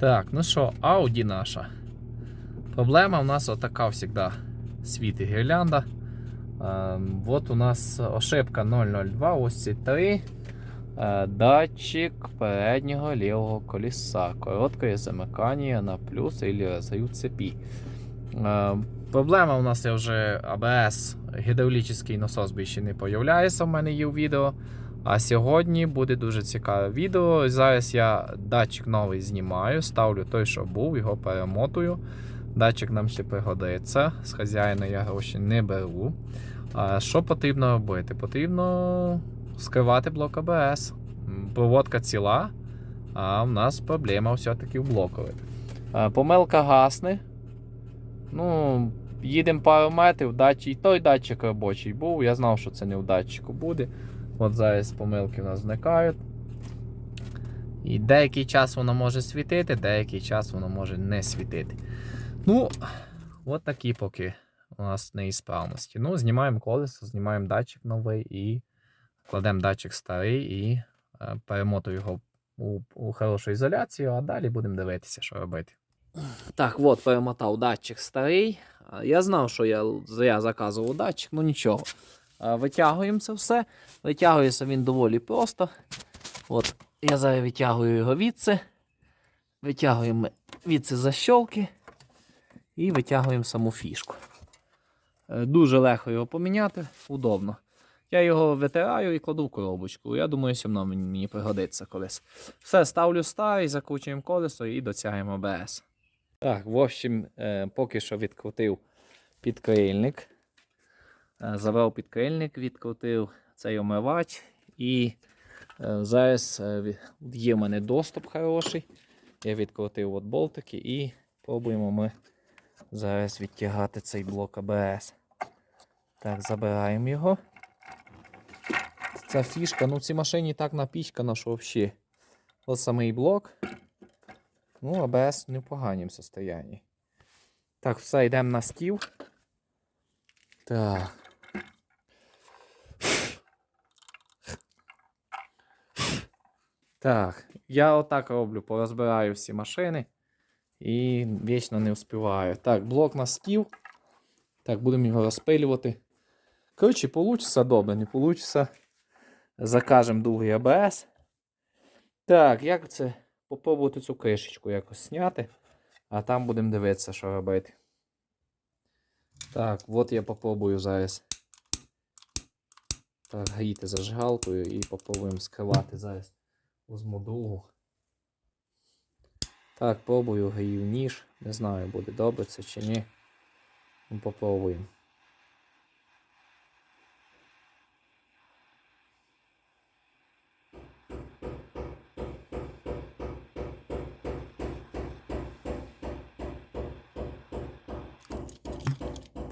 Так, ну що, Audi наша. Проблема у нас отака завжди. Світить гірлянда. Ем, от у нас ошибка 002, ось ці три. Е, датчик переднього лівого коліса. Коротке замикання на плюс і розрив цепі. Е, проблема у нас є вже ABS, гідравлічний насос більше не появляється в мене є в відео. А сьогодні буде дуже цікаве відео. Зараз я датчик новий знімаю, ставлю той, що був, його перемотую. Датчик нам ще пригодиться. З хазяїна я гроші не беру. А що потрібно робити? Потрібно скривати блок АБС. Проводка ціла, а в нас проблема все-таки в блокові. Помилка гасне. Ну, їдемо пару метрів, датчик, той датчик робочий був. Я знав, що це не в датчику буде. От зараз помилки в нас зникають. І деякий час воно може світити, деякий час воно може не світити. Ну, от такі поки у нас неісправності. Ну, знімаємо колесо, знімаємо датчик новий і кладемо датчик старий і е, його у, у хорошу ізоляцію, а далі будемо дивитися, що робити. Так, от перемотав датчик старий. Я знав, що я зря заказував датчик, ну нічого. Витягуємо це все. Витягується він доволі просто. От, я зараз витягую його відси. Витягуємо відси защолки і витягуємо саму фішку. Е, Дуже легко його поміняти, удобно. Я його витираю і кладу в коробочку. Я думаю, воно мені пригодиться колись. Все, ставлю старий, закручуємо колесо і дотягуємо АБС. Так, в общем, е, поки що відкрутив підкрильник. Е, Забрав підкрильник, відкрутив цей омивач. І е, зараз е, є в мене доступ хороший. Я відкрутив от болтики і пробуємо ми зараз відтягати цей блок АБС. Так, забираємо його. Ця фішка, ну в цій машині так напічкана, що взагалі. От самий блок. Ну, АБС не в поганім состоянні. Так, все, йдемо на стіл. Так. Так, я отак роблю, порозбираю всі машини і вічно не вспіваю. Так, блок на стіл. Так, будемо його розпилювати. Коротше, получиться добре, не получиться. Закажемо другий АБС. Так, як це? Попробувати цю кришечку якось зняти, а там будемо дивитися, що робити. Так, от я попробую зараз так, гріти зажигалкою і попробуємо скривати зараз візьму другу. Так, пробую грію ніж. Не знаю, буде добре це чи ні. Ну, попробуємо.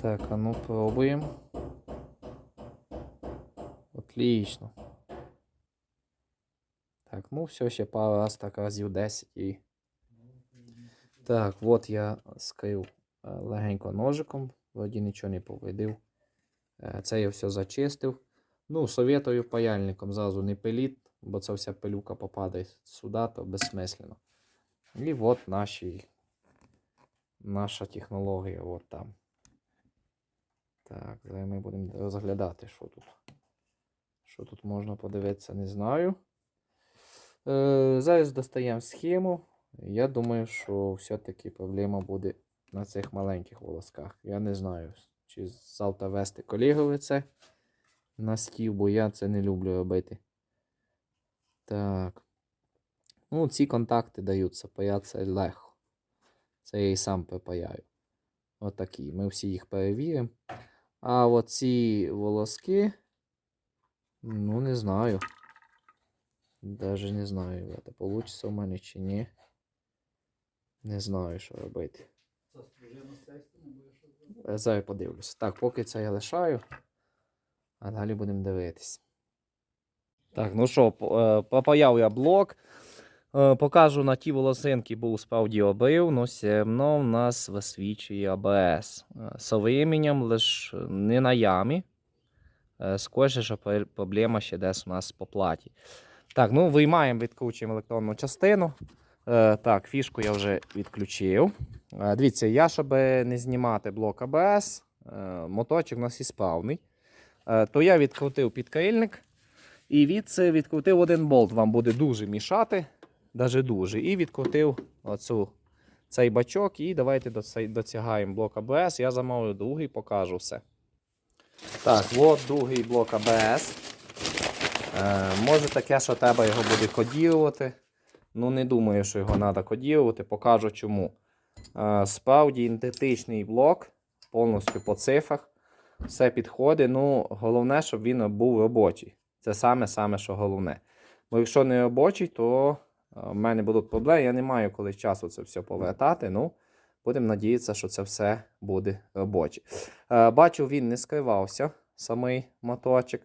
Так, а ну пробуємо. Отлично. Так, ну все, ще пару раз так разів 10 і. Так, от я скрив е, легенько ножиком, вроді нічого не повредив. Е, Це я все зачистив. Ну, советую паяльником зразу не пиліть, бо це вся пилюка попадає сюди, то безсмислено. І от наші, наша технологія от там. Так, зараз ми будемо розглядати, що тут. Що тут можна подивитися, не знаю. Е, зараз достаємо схему. Я думаю, що все-таки проблема буде на цих маленьких волосках. Я не знаю, чи завтра вести колегове це на стіл, бо я це не люблю робити. Так. Ну, ці контакти даються, паяться легко. Це я і сам припаяю. Отакі. Ми всі їх перевіримо. А оці волоски, ну, не знаю. Даже не знаю, это получится у мене чи ні. Не знаю, що робити. Е, Зараз подивлюся. Так, поки це я лишаю, а далі будемо дивитись. Так, ну що, е, попаяв я блок. Е, Покажу на ті волосинки, був справді обрив, але все одно в нас висвічує АБС. Е, З временем лише не на ямі. Е, Скоріше, що проблема ще десь у нас по платі. Так, ну виймаємо, відкручуємо електронну частину. Е, так, фішку я вже відключив. Е, дивіться, я, щоб не знімати блок АБС, е, моточок у нас і справний, е, то я відкрутив підкрильник і від це відкрутив один болт. Вам буде дуже мішати, навіть дуже. І відкрутив оцю, цей бачок. І давайте доця- блок АБС. Я замовлю другий, покажу все. Так, от другий блок АБС. Е, може таке, що треба його буде кодірувати. Ну, не думаю, що його треба кодірувати. Покажу чому. Е, справді ідентичний блок, повністю по цифрах. Все підходить. Ну, головне, щоб він був робочий. Це саме-саме, що головне. Бо якщо не робочий, то е, в мене будуть проблеми. Я не маю коли часу це все повертати. Ну, будемо надіятися, що це все буде робоче. Бачу, він не скривався, самий моточок.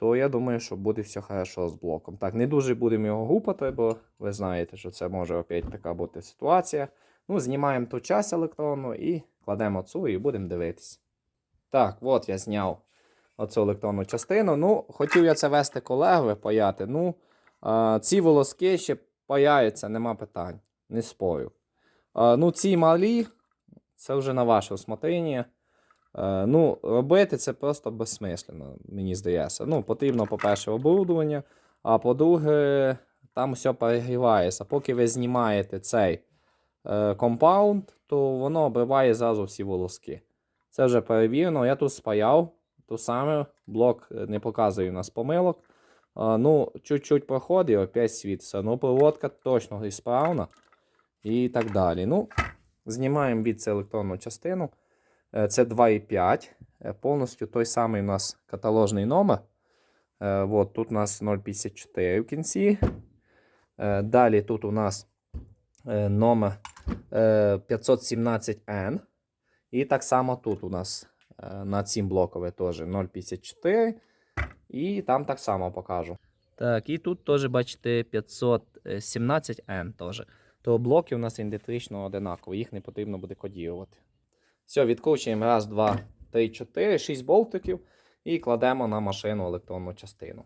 То я думаю, що буде все хорошо з блоком. Так, не дуже будемо його гупати, бо ви знаєте, що це може опять така бути ситуація. Ну, знімаємо ту часть електронну і кладемо цю і будемо дивитись. Так, от я зняв оцю електронну частину. Ну, хотів я це вести колегове паяти. Ну, ці волоски ще паяються, нема питань. Не спорю. Ну, ці малі, це вже на ваше усмотрення. Е, ну, робити це просто безсмислено, мені здається. Ну, потрібно, по-перше, оборудовання, а по-друге, там все перегрівається. Поки ви знімаєте цей е, компаунд, то воно обриває зразу всі волоски. Це вже перевірено. Я тут спаяв ту саме, блок е, не показує у нас помилок. Ну, чуть-чуть проходить, опять світиться. Ну, проводка точно ісправна і так далі. Ну, знімаємо від це електронну частину. Е, Це 2,5. Е, Повністю той самий у нас каталожний номер. Е, От, тут у нас 0,54 в кінці. Далі тут у нас номер е, 517N. І так само тут у нас на цім блокове теж 0,54. І там так само покажу. Так, і тут теж бачите 517N теж. То блоки у нас ідентично одинакові, їх не потрібно буде кодірувати. Все, відкручуємо раз, два, три, чотири, шість болтиків і кладемо на машину електронну частину.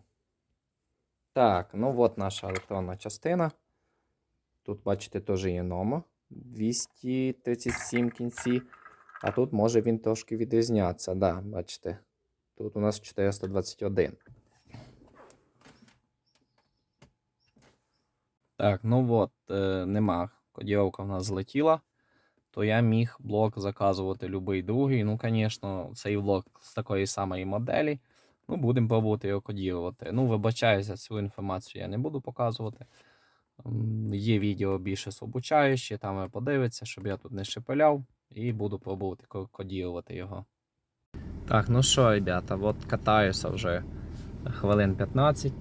Так, ну от наша електронна частина. Тут, бачите, теж є номер 237 кінці. А тут може він трошки відрізнятися. Да, бачите. Тут у нас 421. Так, ну от, е, нема. Кодіровка в нас злетіла то я міг блок заказувати будь-який другий. Ну, звісно, цей блок з такої самої моделі. Ну, будемо пробувати його кодірувати. Ну, вибачаюся, цю інформацію я не буду показувати. Є відео більше з обучаючі, там ви подивиться, щоб я тут не шепеляв, і буду пробувати кодірувати його. Так, ну що, ребята, от катаюся вже хвилин 15.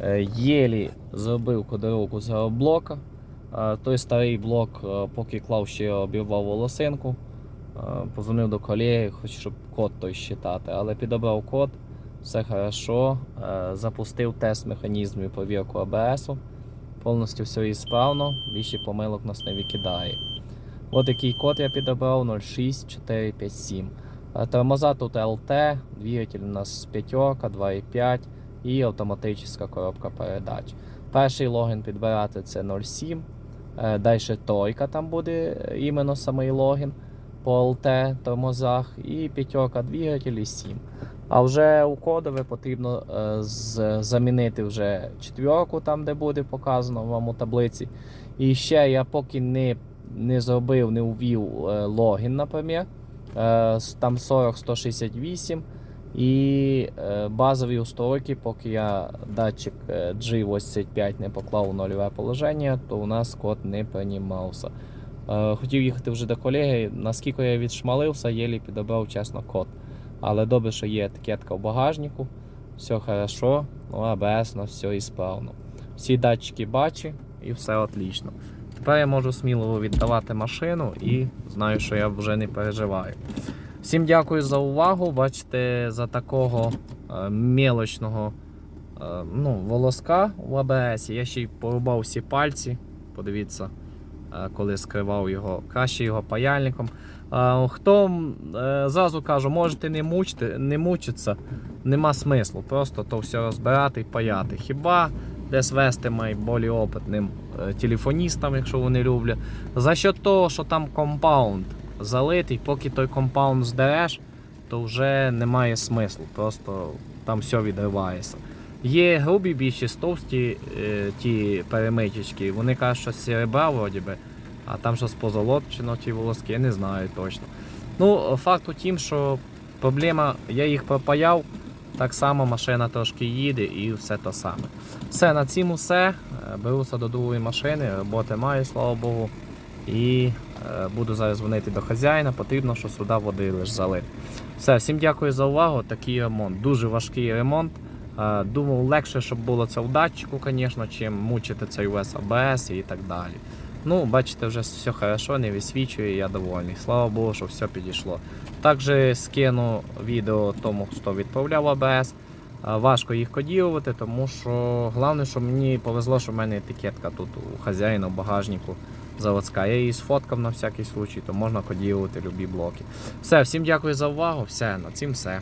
Е, Єлі зробив кодировку з блока. Е, Той старий блок, е, поки клав ще обірвав волосинку. Е, Позвонив до колеги, хоч щоб код той щитати, але підобрав код, все хорошо. Запустив тест механізмів повірку АБС. Повністю все ісправно, більше помилок нас не викидає. От який код я підобрав 06457. Е, Тормоза тут LT, двигатель у нас п'ятерка, 2,5 і автоматична коробка передач. Перший логін підбирати це 07. Далі тройка там буде е, іменно самий логін по LT тормозах, і п'ятерка двигатель і 7. А вже у кодове потрібно е, замінити вже четверку, там де буде показано вам у таблиці. І ще я поки не, не зробив, не ввів е, логін, наприклад. Е, там 40-168. І е, базові устройки, поки я датчик е, G85 не поклав у нульове положення, то у нас код не приймався. Е, хотів їхати вже до колеги, наскільки я відшмалився, єлі підобрав чесно код. Але добре, що є етикетка в багажнику, все хорошо, ну, АБС на все ісправно. Всі датчики бачу і все отлично. Тепер я можу сміливо віддавати машину і знаю, що я вже не переживаю. Всім дякую за увагу. Бачите, за такого е, мелочного е, ну, волоска в АБС. Я ще й порубав всі пальці. Подивіться, е, коли скривав його, краще його паяльником. Е, хто е, зразу кажу, можете не мучити, не мучитися, нема смислу. Просто то все розбирати і паяти. Хіба десь вестиме більш опитним е, телефоністам, якщо вони люблять. За що того, що там компаунд залитий, поки той компаунд здереш, то вже немає смислу. Просто там все відривається. Є грубі більшість товсті е, ті перемичечки, вони кажуть, що серебра вроді би, а там щось позолочено ті волоски, я не знаю точно. Ну, факт у тім, що проблема, я їх пропаяв, так само машина трошки їде і все те саме. Все, на цьому все. Е, Беруся до другої машини, роботи маю, слава Богу. І е, буду зараз дзвонити до хазяїна, потрібно, що сюди води лише залити. Все, всім дякую за увагу. Такий ремонт. Дуже важкий ремонт. Е, Думав, легше, щоб було це в датчику, звісно, чим мучити цей весь АБС і так далі. Ну, бачите, вже все хорошо, не висвічує, я довольний. Слава Богу, що все підійшло. Також скину відео тому, хто відправляв АБС. Е, Важко їх кодірувати, тому що головне, що мені повезло, що в мене етикетка тут у хазяїна в багажнику заводська. Я її сфоткав на всякий случай, то можна поділити любі блоки. Все, всім дякую за увагу. Все, на цим все.